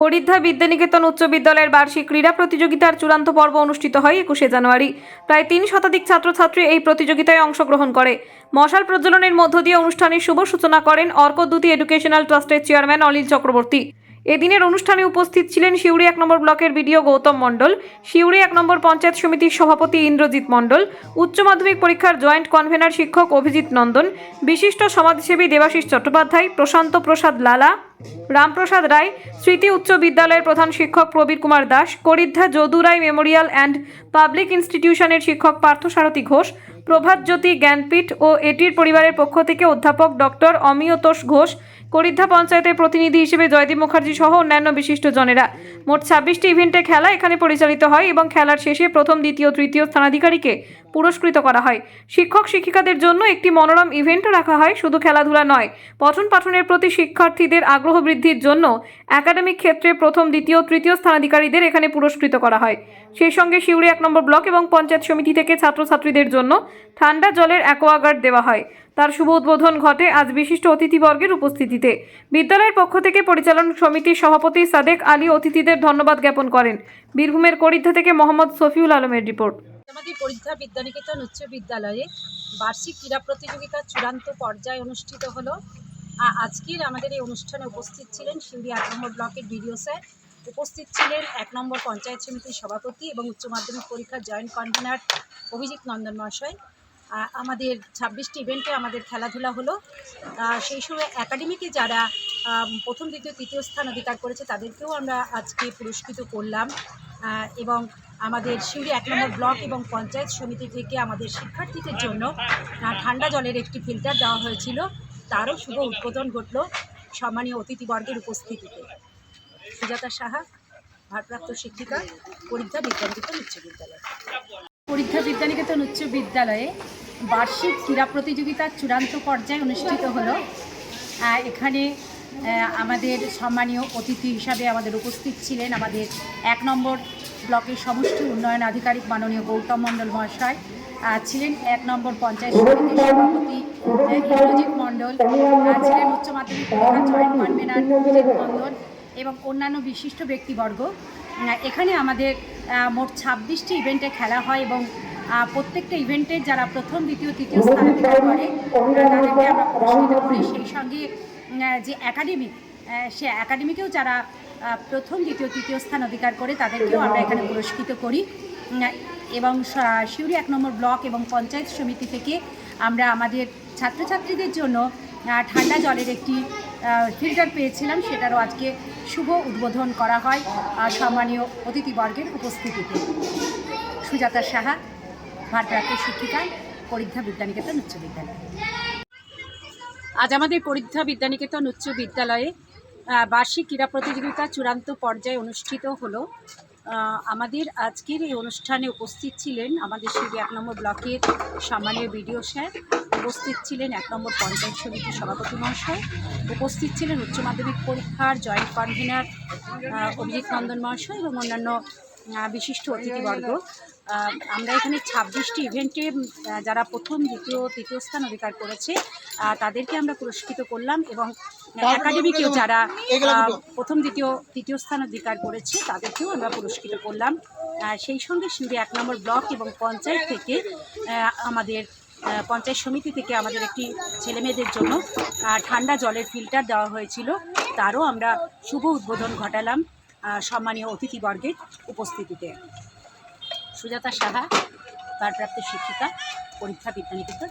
হরিদ্ধা বিদ্যানিকেতন উচ্চ বিদ্যালয়ের বার্ষিক ক্রীড়া প্রতিযোগিতার চূড়ান্ত পর্ব অনুষ্ঠিত হয় একুশে জানুয়ারি। প্রায় তিন শতাধিক ছাত্রছাত্রী এই প্রতিযোগিতায় অংশগ্রহণ করে। মশাল প্রজ্বলনের মধ্য দিয়ে অনুষ্ঠানের শুভ সূচনা করেন অর্কদ্যুতি এডুকেশনাল ট্রাস্টের চেয়ারম্যান অলিল চক্রবর্তী। এদিনের অনুষ্ঠানে উপস্থিত ছিলেন সিউড়ি এক নম্বর ব্লকের বিডিও গৌতম মণ্ডল সিউড়ি এক নম্বর পঞ্চায়েত সমিতির সভাপতি ইন্দ্রজিৎ মণ্ডল, উচ্চ মাধ্যমিক পরীক্ষার জয়েন্ট কনভেনার শিক্ষক অভিজিৎ নন্দন, বিশিষ্ট সমাজসেবী দেবাশিস চট্টোপাধ্যায়, প্রশান্ত প্রসাদ লালা, রামপ্রসাদ রায়, স্মৃতি উচ্চ বিদ্যালয়ের প্রধান শিক্ষক Prabir Kumar Das, Karidha Jadurai memorial and public ইনস্টিটিউশনের শিক্ষক পার্থসারথী ঘোষ, প্রভাত জ্যোতি জ্ঞানপীঠ ও এটির পরিবারের পক্ষ থেকে অধ্যাপক ডক্টর অমিয়তোষ ঘোষ করিদ্ধা পঞ্চায়েতের প্রতিনিধি হিসেবে জয়দীপ মুখার্জি সহ অন্যান্য বিশিষ্ট জনেরা। মোট ছাব্বিশটি ইভেন্টে খেলা এখানে পরিচালিত হয় এবং খেলার শেষে প্রথম, দ্বিতীয়, তৃতীয় স্থানাধিকারীকে পুরস্কৃত করা হয়। শিক্ষক শিক্ষিকাদের জন্য একটি মনোরম ইভেন্টও রাখা হয়, শুধু খেলাধুলা নয়, পঠন পাঠনের প্রতি শিক্ষার্থীদের আগ্রহ বৃদ্ধির জন্য একাডেমিক ক্ষেত্রে প্রথম, দ্বিতীয়, তৃতীয় স্থানাধিকারীদের এখানে পুরস্কৃত করা হয়। সেই সঙ্গে শিউড়ি এক নম্বর ব্লক এবং পঞ্চায়েত সমিতি থেকে ছাত্রছাত্রীদের জন্য ঠান্ডা জলের অ্যাকোয়াগার্ড দেওয়া হয়। তার শুভ উদ্বোধন ঘটে আজ বিশিষ্ট অতিথিবর্গের উপস্থিতিতে। বিদ্যালয়ের পক্ষ থেকে পরিচালন সমিতির সভাপতি সাদেক আলী অতিথিদের ধন্যবাদ জ্ঞাপন করেন। বীরভূমের করিদ্ধা থেকে মোহাম্মদ সফিউল আলমের রিপোর্ট। আমাদের পরীক্ষা বিদ্যানিকেতন উচ্চ বিদ্যালয়ে বার্ষিক ক্রীড়া প্রতিযোগিতার চূড়ান্ত পর্যায়ে অনুষ্ঠিত হলো। আজকের আমাদের এই অনুষ্ঠানে উপস্থিত ছিলেন সিউড়ি এক নম্বর ব্লকের বিডিও স্যার। উপস্থিত ছিলেন এক নম্বর পঞ্চায়েত সমিতির সভাপতি এবং উচ্চ মাধ্যমিক পরীক্ষার জয়েন্ট কনভেনার অভিজিৎ নন্দন মহাশয়। আমাদের ছাব্বিশটি ইভেন্টে আমাদের খেলাধুলা হলো। সেই সময় একাডেমিকে যারা প্রথম, দ্বিতীয়, তৃতীয় স্থান অধিকার করেছে তাদেরকেও আমরা আজকে পুরস্কৃত করলাম। এবং আমাদের সিউড়ি এক নম্বর ব্লক এবং পঞ্চায়েত সমিতি থেকে আমাদের শিক্ষার্থীদের জন্য ঠান্ডা জলের একটি ফিল্টার দেওয়া হয়েছিল। তারও শুভ উদ্বোধন ঘটল সম্মানীয় অতিথিবর্গের উপস্থিতিতে। সুজাতা সাহা, ভারপ্রাপ্ত শিক্ষিকা, পরীক্ষা বিজ্ঞানকেতন উচ্চ বিদ্যালয়। পরীক্ষা বিজ্ঞানকেতন উচ্চ বিদ্যালয়ে বার্ষিক ক্রীড়া প্রতিযোগিতার চূড়ান্ত পর্যায়ে অনুষ্ঠিত হলো। এখানে আমাদের সম্মানীয় অতিথি হিসাবে আমাদের উপস্থিত ছিলেন আমাদের এক নম্বর ব্লকের সমষ্টি উন্নয়ন আধিকারিক মাননীয় গৌতম মণ্ডল মহাশয়। ছিলেন এক নম্বর পঞ্চায়েত সমিতির সভাপতি ইন্দ্রজিৎ মণ্ডল। ছিলেন উচ্চ মাধ্যমিক পরীক্ষার জয়েন্ট কনভেনার অভিজিৎ মণ্ডল এবং অন্যান্য বিশিষ্ট ব্যক্তিবর্গ। এখানে আমাদের মোট ছাব্বিশটি ইভেন্টে খেলা হয় এবং প্রত্যেকটা ইভেন্টে যারা প্রথম দ্বিতীয় তৃতীয় স্থান অধিকার করে তাদেরকে আমরা পুরস্কৃত করি। সেই সঙ্গে যে একাডেমিক সে একাডেমিকেও যারা প্রথম দ্বিতীয় তৃতীয় স্থান অধিকার করে তাদেরকেও আমরা এখানে পুরস্কৃত করি। এবং সিউড়ি এক নম্বর ব্লক এবং পঞ্চায়েত সমিতি থেকে আমরা আমাদের ছাত্রছাত্রীদের জন্য ঠান্ডা জলের একটি ফিল্টার পেয়েছিলাম। সেটারও আজকে শুভ উদ্বোধন করা হয় সম্মানীয় অতিথিবর্গের উপস্থিতিতে। সুজাতা সাহা ভারপ্রাপ্ত শিক্ষিকা পরীক্ষা বিদ্যানিকেতন উচ্চ বিদ্যালয়। আজ আমাদের পরীক্ষা বিদ্যানিকেতন উচ্চ বিদ্যালয়ে বার্ষিক ক্রীড়া প্রতিযোগিতা চূড়ান্ত পর্যায়ে অনুষ্ঠিত হলো। আমাদের আজকের এই অনুষ্ঠানে উপস্থিত ছিলেন আমাদের শিউরি এক নম্বর ব্লকের সম্মানীয় বিডিও স্যার, উপস্থিত ছিলেন এক নম্বর পঞ্চায়েত সমিতির সভাপতি মহাশয়, উপস্থিত ছিলেন উচ্চ মাধ্যমিক পরীক্ষার জয়েন্ট কনভেনার অভিজিৎ নন্দন মহাশয় এবং অন্যান্য বিশিষ্ট অতিথিবর্গ। আমরা এখানে ছাব্বিশটি ইভেন্টে যারা প্রথম দ্বিতীয় তৃতীয় স্থান অধিকার করেছে তাদেরকে আমরা পুরস্কৃত করলাম এবং একাডেমিকেও যারা প্রথম দ্বিতীয় তৃতীয় স্থান অধিকার করেছে তাদেরকেও আমরা পুরস্কৃত করলাম। সেই সঙ্গে সিউড়ি এক নম্বর ব্লক এবং পঞ্চায়েত থেকে আমাদের পঞ্চায়েত সমিতি থেকে আমাদের একটি ছেলেমেয়েদের জন্য ঠান্ডা জলের ফিল্টার দেওয়া হয়েছিল। তারও আমরা শুভ উদ্বোধন ঘটালাম সম্মানীয় অতিথিবর্গের উপস্থিতিতে। সুজাতা সাহা তারপ্রাপ্ত শিক্ষিকা পরীক্ষা বিদ্যানিকেতন